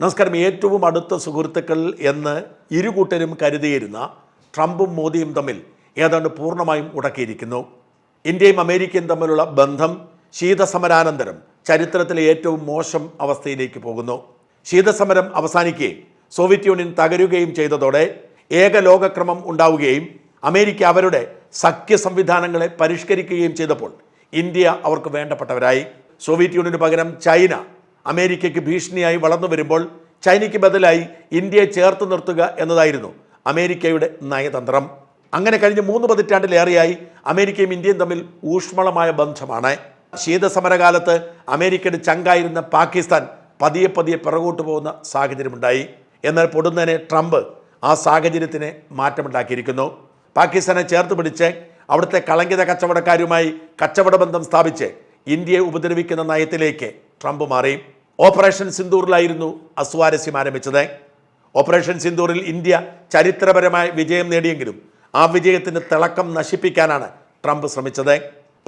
നമസ്കാരം. ഏറ്റവും അടുത്ത സുഹൃത്തുക്കൾ എന്ന് ഇരുകൂട്ടരും കരുതിയിരുന്ന ട്രംപും മോദിയും തമ്മിൽ ഏതാണ്ട് പൂർണമായും ഉടക്കിയിരിക്കുന്നു. ഇന്ത്യയും അമേരിക്കയും തമ്മിലുള്ള ബന്ധം ശീതസമരാനന്തരം ചരിത്രത്തിലെ ഏറ്റവും മോശം അവസ്ഥയിലേക്ക് പോകുന്നു. ശീതസമരം അവസാനിക്കുകയും സോവിയറ്റ് യൂണിയൻ തകരുകയും ചെയ്തതോടെ ഏക ലോകക്രമം ഉണ്ടാവുകയും അമേരിക്ക അവരുടെ സഖ്യ സംവിധാനങ്ങളെ പരിഷ്കരിക്കുകയും ചെയ്തപ്പോൾ ഇന്ത്യ അവർക്ക് വേണ്ടപ്പെട്ടവരായി. സോവിയറ്റ് യൂണിയന് പകരം ചൈന അമേരിക്കയ്ക്ക് ഭീഷണിയായി വളർന്നു വരുമ്പോൾ ചൈനയ്ക്ക് ബദലായി ഇന്ത്യയെ ചേർത്ത് നിർത്തുക എന്നതായിരുന്നു അമേരിക്കയുടെ നയതന്ത്രം. അങ്ങനെ കഴിഞ്ഞ മൂന്ന് പതിറ്റാണ്ടിലേറെയായി അമേരിക്കയും ഇന്ത്യയും തമ്മിൽ ഊഷ്മളമായ ബന്ധമാണ്. ശീതസമരകാലത്ത് അമേരിക്കയുടെ ചങ്കായിരുന്ന പാകിസ്ഥാൻ പതിയെ പതിയെ പിറകോട്ട് പോകുന്ന സാഹചര്യമുണ്ടായി. എന്നാൽ പൊടുന്നതിനെ ട്രംപ് ആ സാഹചര്യത്തിന് മാറ്റമുണ്ടാക്കിയിരിക്കുന്നു. പാകിസ്ഥാനെ ചേർത്ത് പിടിച്ച് അവിടുത്തെ കളങ്കിത കച്ചവടക്കാരുമായി കച്ചവട ബന്ധം സ്ഥാപിച്ച് ഇന്ത്യയെ ഉപദ്രവിക്കുന്ന നയത്തിലേക്ക് ട്രംപ് മാറി. ഓപ്പറേഷൻ സിന്ദൂറിലായിരുന്നു അസ്വാരസ്യം ആരംഭിച്ചത്. ഓപ്പറേഷൻ സിന്ദൂറിൽ ഇന്ത്യ ചരിത്രപരമായ വിജയം നേടിയെങ്കിലും ആ വിജയത്തിന് തിളക്കം നശിപ്പിക്കാനാണ് ട്രംപ് ശ്രമിച്ചത്.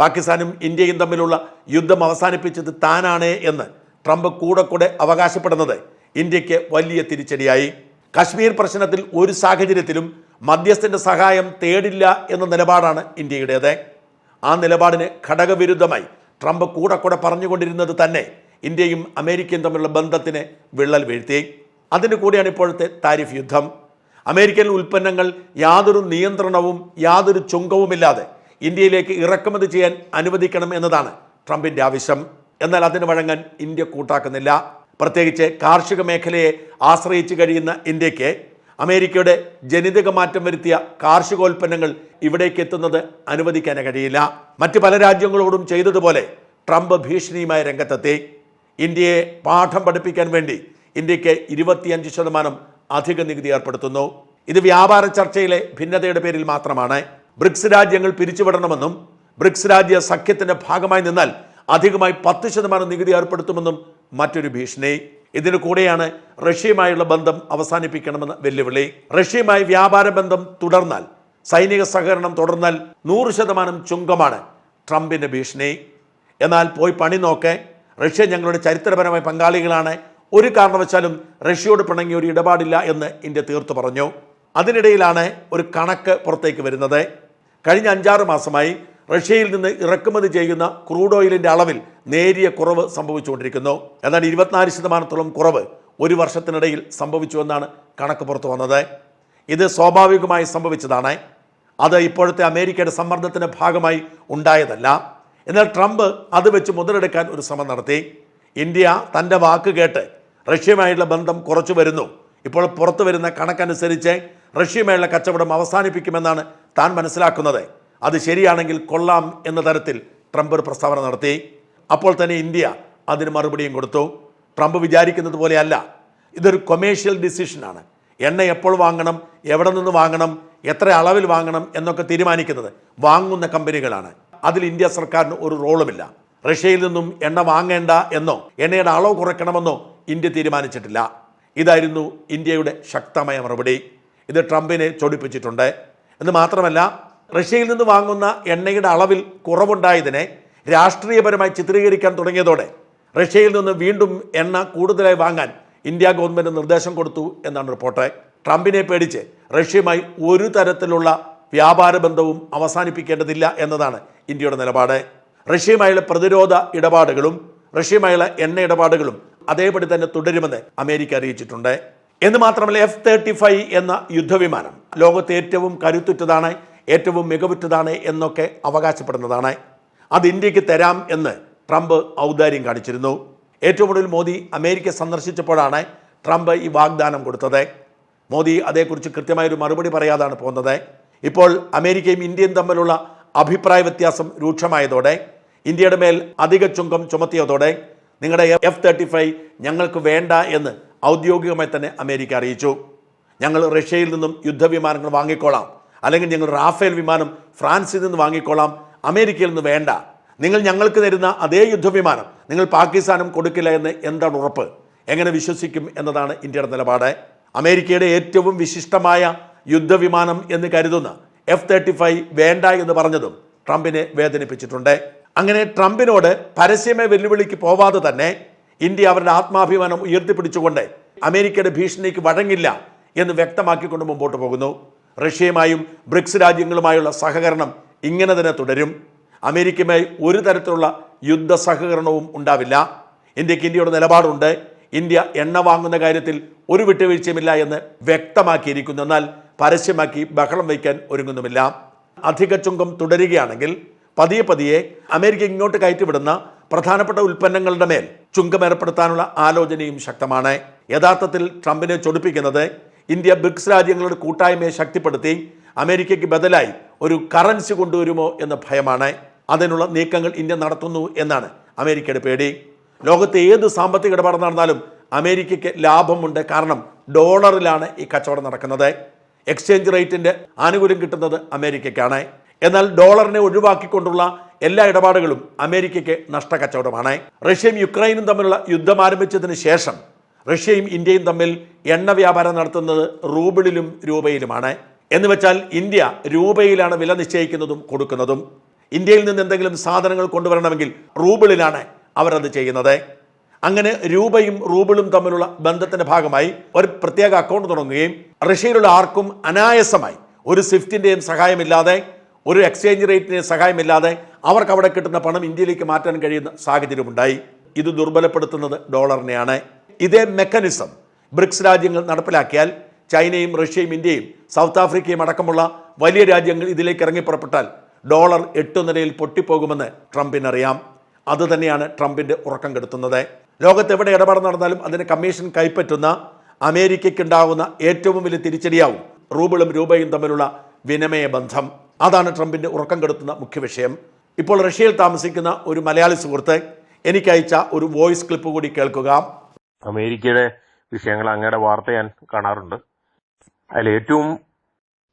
പാകിസ്ഥാനും ഇന്ത്യയും തമ്മിലുള്ള യുദ്ധം അവസാനിപ്പിച്ചത് താനാണ് എന്ന് ട്രംപ് കൂടെ കൂടെ അവകാശപ്പെടുന്നത് ഇന്ത്യയ്ക്ക് വലിയ തിരിച്ചടിയായി. കശ്മീർ പ്രശ്നത്തിൽ ഒരു സാഹചര്യത്തിലും മധ്യസ്ഥന്റെ സഹായം തേടില്ല എന്ന നിലപാടാണ് ഇന്ത്യയുടേത്. ആ നിലപാടിന് ഘടകവിരുദ്ധമായി ട്രംപ് കൂടെ കൂടെ പറഞ്ഞുകൊണ്ടിരുന്നത് തന്നെ ഇന്ത്യയും അമേരിക്കയും തമ്മിലുള്ള ബന്ധത്തിന് വിള്ളൽ വീഴ്ത്തി. അതിന് കൂടിയാണ് ഇപ്പോഴത്തെ താരിഫ് യുദ്ധം. അമേരിക്കൻ ഉൽപ്പന്നങ്ങൾ യാതൊരു നിയന്ത്രണവും യാതൊരു ചുങ്കവുമില്ലാതെ ഇന്ത്യയിലേക്ക് ഇറക്കുമതി ചെയ്യാൻ അനുവദിക്കണം എന്നതാണ് ട്രംപിന്റെ ആവശ്യം. എന്നാൽ അതിന് വഴങ്ങാൻ ഇന്ത്യ കൂട്ടാക്കുന്നില്ല. പ്രത്യേകിച്ച് കാർഷിക മേഖലയെ ആശ്രയിച്ച് കഴിയുന്ന ഇന്ത്യയ്ക്ക് അമേരിക്കയുടെ ജനിതക മാറ്റം വരുത്തിയ കാർഷികോൽപ്പന്നങ്ങൾ ഇവിടേക്ക് എത്തുന്നത് അനുവദിക്കാൻ കഴിയില്ല. മറ്റ് പല രാജ്യങ്ങളോടും ചെയ്തതുപോലെ ട്രംപ് ഭീഷണിയുമായി രംഗത്തെത്തി. ഇന്ത്യയെ പാഠം പഠിപ്പിക്കാൻ വേണ്ടി ഇന്ത്യയ്ക്ക് ഇരുപത്തിയഞ്ച് ശതമാനം അധിക നികുതി ഏർപ്പെടുത്തുന്നു. ഇത് വ്യാപാര ചർച്ചയിലെ ഭിന്നതയുടെ പേരിൽ മാത്രമാണ്. ബ്രിക്സ് രാജ്യങ്ങൾ പിരിച്ചുവിടണമെന്നും ബ്രിക്സ് രാജ്യ സഖ്യത്തിന്റെ ഭാഗമായി നിന്നാൽ അധികമായി പത്ത് ശതമാനം നികുതി ഏർപ്പെടുത്തുമെന്നും മറ്റൊരു ഭീഷണി. ഇതിനു കൂടെയാണ് റഷ്യയുമായുള്ള ബന്ധം അവസാനിപ്പിക്കണമെന്ന വെല്ലുവിളി. റഷ്യയുമായി വ്യാപാര ബന്ധം തുടർന്നാൽ സൈനിക സഹകരണം തുടർന്നാൽ നൂറ് ശതമാനം ചുങ്കമാണ് ട്രംപിന്റെ ഭീഷണി. എന്നാൽ പോയി പണി നോക്കെ റഷ്യ ഞങ്ങളുടെ ചരിത്രപരമായ പങ്കാളികളാണ്. ഒരു കാരണവശാലും റഷ്യയോട് പിണങ്ങിയ ഒരു ഇടപാടില്ല എന്ന് ഇന്ത്യ തീർത്തു പറഞ്ഞു. അതിനിടയിലാണ് ഒരു കണക്ക് പുറത്തേക്ക് വരുന്നത്. കഴിഞ്ഞ അഞ്ചാറ് മാസമായി റഷ്യയിൽ നിന്ന് ഇറക്കുമതി ചെയ്യുന്ന ക്രൂഡ് ഓയിലിന്റെ അളവിൽ നേരിയ കുറവ് സംഭവിച്ചുകൊണ്ടിരിക്കുന്നു. എന്നാൽ ഇരുപത്തിനാല് ശതമാനത്തോളം കുറവ് ഒരു വർഷത്തിനിടയിൽ സംഭവിച്ചുവെന്നാണ് കണക്ക് പുറത്തു വന്നത്. ഇത് സ്വാഭാവികമായി സംഭവിച്ചതാണ്. അത് ഇപ്പോഴത്തെ അമേരിക്കയുടെ സമ്മർദ്ദത്തിന്റെ ഭാഗമായി ഉണ്ടായതല്ല. എന്നാൽ ട്രംപ് അത് വെച്ച് മുതലെടുക്കാൻ ഒരു ശ്രമം നടത്തി. ഇന്ത്യ തന്റെ വാക്ക് കേട്ട് റഷ്യയുമായുള്ള ബന്ധം കുറച്ചു വരുന്നു. ഇപ്പോൾ പുറത്തു വരുന്ന കണക്കനുസരിച്ച് റഷ്യയുമായുള്ള കച്ചവടം അവസാനിപ്പിക്കുമെന്നാണ് താൻ മനസ്സിലാക്കുന്നത്. അത് ശരിയാണെങ്കിൽ കൊള്ളാം എന്ന തരത്തിൽ ട്രംപ് ഒരു പ്രസ്താവന നടത്തി. അപ്പോൾ തന്നെ ഇന്ത്യ അതിന് മറുപടിയും കൊടുത്തു. ട്രംപ് വിചാരിക്കുന്നത് പോലെയല്ല. ഇതൊരു കൊമേഴ്ഷ്യൽ ഡിസിഷനാണ്. എണ്ണ എപ്പോൾ വാങ്ങണം എവിടെ നിന്ന് വാങ്ങണം എത്ര അളവിൽ വാങ്ങണം എന്നൊക്കെ തീരുമാനിക്കുന്നത് വാങ്ങുന്ന കമ്പനികളാണ്. അതിൽ ഇന്ത്യ സർക്കാരിന് ഒരു റോളുമില്ല. റഷ്യയിൽ നിന്നും എണ്ണ വാങ്ങേണ്ട എന്നോ എണ്ണയുടെ അളവ് കുറയ്ക്കണമെന്നോ ഇന്ത്യ തീരുമാനിച്ചിട്ടില്ല. ഇതായിരുന്നു ഇന്ത്യയുടെ ശക്തമായ മറുപടി. ഇത് ട്രംപിനെ ചൊടിപ്പിച്ചിട്ടുണ്ട്. എന്ന് മാത്രമല്ല റഷ്യയിൽ നിന്ന് വാങ്ങുന്ന എണ്ണയുടെ അളവിൽ കുറവുണ്ടായതിനെ രാഷ്ട്രീയപരമായി ചിത്രീകരിക്കാൻ തുടങ്ങിയതോടെ റഷ്യയിൽ നിന്ന് വീണ്ടും എണ്ണ കൂടുതലായി വാങ്ങാൻ ഇന്ത്യ ഗവൺമെന്റ് നിർദ്ദേശം കൊടുത്തു എന്നാണ് റിപ്പോർട്ട്. ട്രംപിനെ പേടിച്ച് റഷ്യയുമായി ഒരു തരത്തിലുള്ള വ്യാപാര ബന്ധവും അവസാനിപ്പിക്കേണ്ടതില്ല എന്നതാണ് ഇന്ത്യയുടെ നിലപാട്. റഷ്യയുമായുള്ള പ്രതിരോധ ഇടപാടുകളും റഷ്യയുമായുള്ള എണ്ണ ഇടപാടുകളും അതേപടി തന്നെ തുടരുമെന്ന് അമേരിക്ക അറിയിച്ചിട്ടുണ്ട്. എന്ന് മാത്രമല്ല എഫ് തേർട്ടി ഫൈവ് എന്ന യുദ്ധവിമാനം ലോകത്തെ ഏറ്റവും കരുത്തുറ്റതാണ് ഏറ്റവും മികവുറ്റതാണ് എന്നൊക്കെ അവകാശപ്പെടുന്നതാണ്. അത് ഇന്ത്യയ്ക്ക് തരാം എന്ന് ട്രംപ് ഔദാര്യം കാണിച്ചിരുന്നു. ഏറ്റവും ഒടുവിൽ മോദി അമേരിക്ക സന്ദർശിച്ചപ്പോഴാണ് ട്രംപ് ഈ വാഗ്ദാനം കൊടുത്തത്. മോദി അതേക്കുറിച്ച് കൃത്യമായൊരു മറുപടി പറയാതാണ് പോകുന്നത്. ഇപ്പോൾ അമേരിക്കയും ഇന്ത്യയും തമ്മിലുള്ള അഭിപ്രായ വ്യത്യാസം രൂക്ഷമായതോടെ ഇന്ത്യയുടെ മേൽ അധിക ചുങ്കം ചുമത്തിയതോടെ നിങ്ങളുടെ എഫ് തേർട്ടി ഫൈവ് ഞങ്ങൾക്ക് വേണ്ട എന്ന് ഔദ്യോഗികമായി തന്നെ അമേരിക്ക അറിയിച്ചു. ഞങ്ങൾ റഷ്യയിൽ നിന്നും യുദ്ധവിമാനങ്ങൾ വാങ്ങിക്കോളാം. അല്ലെങ്കിൽ ഞങ്ങൾ റാഫേൽ വിമാനം ഫ്രാൻസിൽ നിന്ന് വാങ്ങിക്കോളാം. അമേരിക്കയിൽ നിന്ന് വേണ്ട. നിങ്ങൾ ഞങ്ങൾക്ക് തരുന്ന അതേ യുദ്ധവിമാനം നിങ്ങൾ പാകിസ്ഥാനും കൊടുക്കില്ല എന്ന് എന്താണ് ഉറപ്പ്? എങ്ങനെ വിശ്വസിക്കും എന്നതാണ് ഇന്ത്യയുടെ നിലപാട്. അമേരിക്കയുടെ ഏറ്റവും വിശിഷ്ടമായ യുദ്ധവിമാനം എന്ന് കരുതുന്ന എഫ് തേർട്ടി ഫൈവ് വേണ്ട എന്ന് പറഞ്ഞതും ട്രംപിനെ വേദനിപ്പിച്ചിട്ടുണ്ട്. അങ്ങനെ ട്രംപിനോട് പരസ്യമേ വെല്ലുവിളിക്ക് പോവാതെ തന്നെ ഇന്ത്യ അവരുടെ ആത്മാഭിമാനം ഉയർത്തിപ്പിടിച്ചുകൊണ്ട് അമേരിക്കയുടെ ഭീഷണിക്ക് വഴങ്ങില്ല എന്ന് വ്യക്തമാക്കിക്കൊണ്ട് മുമ്പോട്ട് പോകുന്നു. റഷ്യയുമായും ബ്രിക്സ് രാജ്യങ്ങളുമായുള്ള സഹകരണം ഇങ്ങനെ തന്നെ തുടരും. അമേരിക്കയുമായി ഒരു തരത്തിലുള്ള യുദ്ധ സഹകരണവും ഉണ്ടാവില്ല. ഇന്ത്യയ്ക്ക് ഇന്ത്യയുടെ നിലപാടുണ്ട്. ഇന്ത്യ എണ്ണ വാങ്ങുന്ന കാര്യത്തിൽ ഒരു വിട്ടുവീഴ്ചയുമില്ല എന്ന് വ്യക്തമാക്കിയിരിക്കുന്നു. എന്നാൽ പരസ്യമാക്കി ബഹളം വയ്ക്കാൻ ഒരുങ്ങുന്നുമില്ല. അധിക ചുങ്കം തുടരുകയാണെങ്കിൽ പതിയെ പതിയെ അമേരിക്ക ഇങ്ങോട്ട് കയറ്റിവിടുന്ന പ്രധാനപ്പെട്ട ഉൽപ്പന്നങ്ങളുടെ മേൽ ചുങ്കം ഏർപ്പെടുത്താനുള്ള ആലോചനയും ശക്തമാണ്. യഥാർത്ഥത്തിൽ ട്രംപിനെ ചൊടിപ്പിക്കുന്നത് ഇന്ത്യ ബ്രിക്സ് രാജ്യങ്ങളുടെ കൂട്ടായ്മയെ ശക്തിപ്പെടുത്തി അമേരിക്കയ്ക്ക് ബദലായി ഒരു കറൻസി കൊണ്ടുവരുമോ എന്ന ഭയമാണ്. അതിനുള്ള നീക്കങ്ങൾ ഇന്ത്യ നടത്തുന്നു എന്നാണ് അമേരിക്കയുടെ പേടി. ലോകത്തെ ഏത് സാമ്പത്തിക ഇടപാട് നടന്നാലും അമേരിക്കയ്ക്ക് ലാഭമുണ്ട്. കാരണം ഡോളറിലാണ് ഈ കച്ചവടം നടക്കുന്നത്. എക്സ്ചേഞ്ച് റേറ്റിന്റെ ആനുകൂല്യം കിട്ടുന്നത് അമേരിക്കയ്ക്കാണ്. എന്നാൽ ഡോളറിനെ ഒഴിവാക്കിക്കൊണ്ടുള്ള എല്ലാ ഇടപാടുകളും അമേരിക്കയ്ക്ക് നഷ്ടക്കച്ചവടമാണ്. റഷ്യയും യുക്രൈനും തമ്മിലുള്ള യുദ്ധം ആരംഭിച്ചതിന് ശേഷം റഷ്യയും ഇന്ത്യയും തമ്മിൽ എണ്ണ വ്യാപാരം നടത്തുന്നത് റൂബിളിലും രൂപയിലുമാണ്. എന്ന് വെച്ചാൽ ഇന്ത്യ രൂപയിലാണ് വില നിശ്ചയിക്കുന്നതും കൊടുക്കുന്നതും. ഇന്ത്യയിൽ നിന്ന് എന്തെങ്കിലും സാധനങ്ങൾ കൊണ്ടുവരണമെങ്കിൽ റൂബിളിലാണ് അവരത് ചെയ്യുന്നത്. അങ്ങനെ രൂപയും റൂബിളും തമ്മിലുള്ള ബന്ധത്തിന്റെ ഭാഗമായി ഒരു പ്രത്യേക അക്കൗണ്ട് തുടങ്ങുകയും റഷ്യയിലുള്ള ആർക്കും അനായാസമായി ഒരു സ്വിഫ്റ്റിന്റെയും സഹായമില്ലാതെ ഒരു എക്സ്ചേഞ്ച് റേറ്റിന്റെയും സഹായമില്ലാതെ അവർക്ക് അവിടെ കിട്ടുന്ന പണം ഇന്ത്യയിലേക്ക് മാറ്റാൻ കഴിയുന്ന സാഹചര്യമുണ്ടായി ഇത് ദുർബലപ്പെടുത്തുന്നത് ഡോളറിനെയാണ്. ഇതേ മെക്കാനിസം ബ്രിക്സ് രാജ്യങ്ങൾ നടപ്പിലാക്കിയാൽ ചൈനയും റഷ്യയും ഇന്ത്യയും സൗത്ത് ആഫ്രിക്കയും അടക്കമുള്ള വലിയ രാജ്യങ്ങൾ ഇതിലേക്ക് ഇറങ്ങി പുറപ്പെട്ടാൽ ഡോളർ എട്ടു നിലയിൽ പൊട്ടിപ്പോകുമെന്ന് ട്രംപിനറിയാം. അതുതന്നെയാണ് ട്രംപിന്റെ ഉറക്കം കെടുത്തുന്നത്. ലോകത്ത് എവിടെ ഇടപാട് നടന്നാലും അതിന് കമ്മീഷൻ കൈപ്പറ്റുന്ന അമേരിക്കയ്ക്കുണ്ടാകുന്ന ഏറ്റവും വലിയ തിരിച്ചടിയാവും റൂബിളും രൂപയും തമ്മിലുള്ള വിനിമയ ബന്ധം. അതാണ് ട്രംപിന്റെ ഉറക്കം കെടുത്തുന്ന മുഖ്യ വിഷയം. ഇപ്പോൾ റഷ്യയിൽ താമസിക്കുന്ന ഒരു മലയാളി സുഹൃത്ത് എനിക്ക് അയച്ച ഒരു വോയിസ് ക്ലിപ്പ് കൂടി കേൾക്കുക. അമേരിക്കയുടെ വിഷയങ്ങൾ അങ്ങയുടെ വാർത്ത ഞാൻ കാണാറുണ്ട്. അതിൽ ഏറ്റവും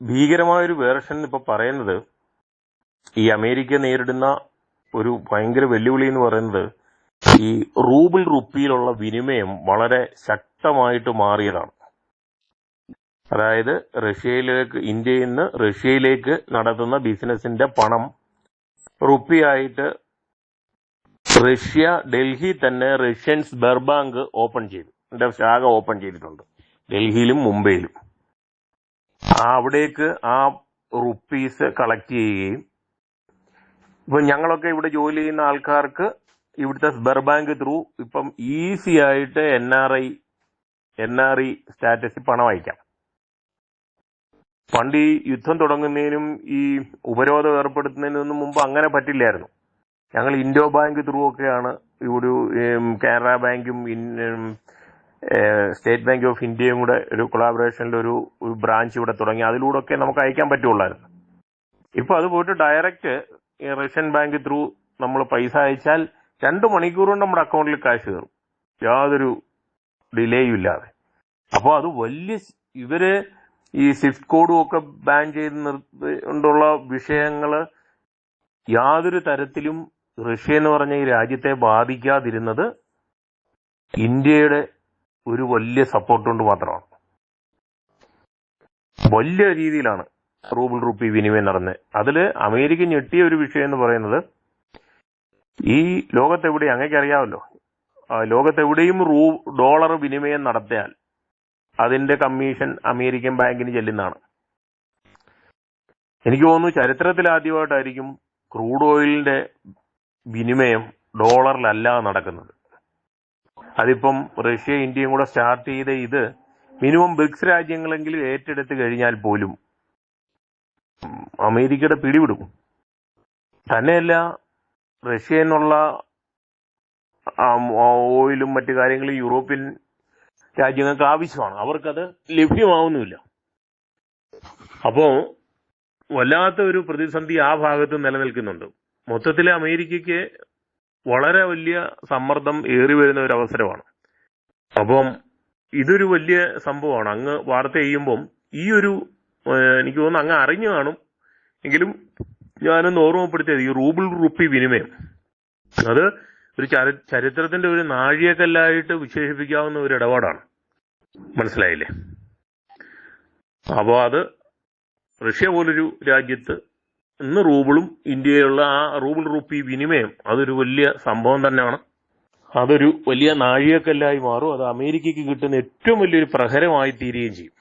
ഭീകരമായൊരു വേർഷൻ ഇപ്പൊ പറയുന്നത് ഈ അമേരിക്ക നേരിടുന്ന ഒരു ഭയങ്കര വെല്ലുവിളി എന്ന് പറയുന്നത് ഈ റൂബിൾ റുപ്പിയിലുള്ള വിനിമയം വളരെ ശക്തമായിട്ട് മാറിയതാണ്. അതായത് റഷ്യയിലേക്ക് ഇന്ത്യയിൽ നിന്ന് റഷ്യയിലേക്ക് നടത്തുന്ന ബിസിനസിന്റെ പണം റുപ്പിയായിട്ട് റഷ്യ ഡൽഹി തന്നെ റഷ്യൻ സ്ബർ ബാങ്ക് ഓപ്പൺ ചെയ്തു. എന്റെ ശാഖ ഓപ്പൺ ചെയ്തിട്ടുണ്ട്. ഡൽഹിയിലും മുംബൈയിലും. അവിടേക്ക് ആ റുപ്പീസ് കളക്ട് ചെയ്യുകയും ഇപ്പൊ ഞങ്ങളൊക്കെ ഇവിടെ ജോലി ചെയ്യുന്ന ആൾക്കാർക്ക് ഇവിടുത്തെ സ്ബർ ബാങ്ക് ത്രൂ ഇപ്പം ഈസി ആയിട്ട് N R I N R E സ്റ്റാറ്റസിൽ പണം അയക്കാം. പണ്ട് ഈ യുദ്ധം തുടങ്ങുന്നതിനും ഈ ഉപരോധം ഏർപ്പെടുത്തുന്നതിനൊന്നും മുമ്പ് അങ്ങനെ പറ്റില്ലായിരുന്നു. ഞങ്ങൾ ഇൻഡോ ബാങ്ക് ത്രൂ ഒക്കെയാണ് ഇവിടെ കാനറ ബാങ്കും സ്റ്റേറ്റ് ബാങ്ക് ഓഫ് ഇന്ത്യയും കൂടെ ഒരു കൊളാബറേഷനിൽ ഒരു ബ്രാഞ്ച് ഇവിടെ തുടങ്ങി. അതിലൂടെ ഒക്കെ നമുക്ക് അയക്കാൻ പറ്റുള്ളായിരുന്നു ഇപ്പൊ അത് പോയിട്ട് ഡയറക്റ്റ് റഷ്യൻ ബാങ്ക് ത്രൂ നമ്മൾ പൈസ അയച്ചാൽ രണ്ട് മണിക്കൂർ കൊണ്ട് നമ്മുടെ അക്കൗണ്ടിൽ കാശ് കയറും. യാതൊരു ഡിലേയും ഇല്ലാതെ. അപ്പോൾ അത് വലിയ ഇവർ ഈ സ്വിഫ്റ്റ് കോഡും ഒക്കെ ബാൻ ചെയ്ത് നിർത്തിക്കൊണ്ടുള്ള വിഷയങ്ങൾ യാതൊരു തരത്തിലും റഷ്യ എന്ന് പറഞ്ഞ ഈ രാജ്യത്തെ ബാധിക്കാതിരുന്നത് ഇന്ത്യയുടെ ഒരു വലിയ സപ്പോർട്ട് കൊണ്ട് മാത്രമാണ്. വലിയ രീതിയിലാണ് റൂബിൾ റുപ്പി വിനിമയം നടന്നത് അതിൽ അമേരിക്ക ഞെട്ടിയ ഒരു വിഷയം എന്ന് പറയുന്നത് ഈ ലോകത്തെവിടെ അങ്ങേക്ക് അറിയാമല്ലോ ലോകത്തെവിടെയും റൂ ഡോളർ വിനിമയം നടത്തിയാൽ അതിന്റെ കമ്മീഷൻ അമേരിക്കൻ ബാങ്കിന് ചെല്ലുന്നതാണ്. എനിക്ക് തോന്നുന്നു ചരിത്രത്തിൽ ആദ്യമായിട്ടായിരിക്കും ക്രൂഡ് ഓയിലിന്റെ വിനിമയം ഡോളറിലല്ല നടക്കുന്നത്. അതിപ്പം റഷ്യ ഇന്ത്യയും കൂടെ സ്റ്റാർട്ട് ചെയ്ത ഇത് മിനിമം ബ്രിക്സ് രാജ്യങ്ങളെങ്കിലും ഏറ്റെടുത്ത് കഴിഞ്ഞാൽ പോലും അമേരിക്കയുടെ പിടിവിടും. തന്നെയല്ല റഷ്യ എന്നുള്ള ഓയിലും മറ്റു കാര്യങ്ങളും യൂറോപ്യൻ രാജ്യങ്ങൾക്ക് ആവശ്യമാണ്. അവർക്കത് ലഭ്യമാവുന്നില്ല. അപ്പോ വല്ലാത്ത ഒരു പ്രതിസന്ധി ആ ഭാഗത്ത് നിലനിൽക്കുന്നുണ്ട്. മൊത്തത്തിൽ അമേരിക്കയ്ക്ക് വളരെ വലിയ സമ്മർദ്ദം ഏറി വരുന്ന ഒരു അവസരമാണ്. അപ്പം ഇതൊരു വലിയ സംഭവമാണ്. അങ്ങ് വാർത്ത ചെയ്യുമ്പം ഈ ഒരു എനിക്ക് തോന്നുന്നു അങ്ങ് അറിഞ്ഞു കാണും. എങ്കിലും ഞാനൊന്ന് ഓർമ്മപ്പെടുത്തിയത് ഈ റൂബിൾ റുപ്പി വിനിമയം. അത് ഒരു ചരി- ചരിത്രത്തിന്റെ ഒരു നാഴികക്കല്ലായിട്ട് വിശേഷിപ്പിക്കാവുന്ന ഒരു ഇടപാടാണ്. മനസ്സിലായില്ലേ? അപ്പോൾ അത് റഷ്യ പോലൊരു രാജ്യത്ത് ഇന്ന് റൂബിളും ഇന്ത്യയിലുള്ള ആ റൂബിൾ റുപ്പി വിനിമയം അതൊരു വലിയ സംഭവം തന്നെയാണ്. അതൊരു വലിയ നാഴികക്കല്ലായി മാറും. അത് അമേരിക്കയ്ക്ക് കിട്ടുന്ന ഏറ്റവും വലിയൊരു പ്രഹരമായി തീരുകയും ചെയ്യും.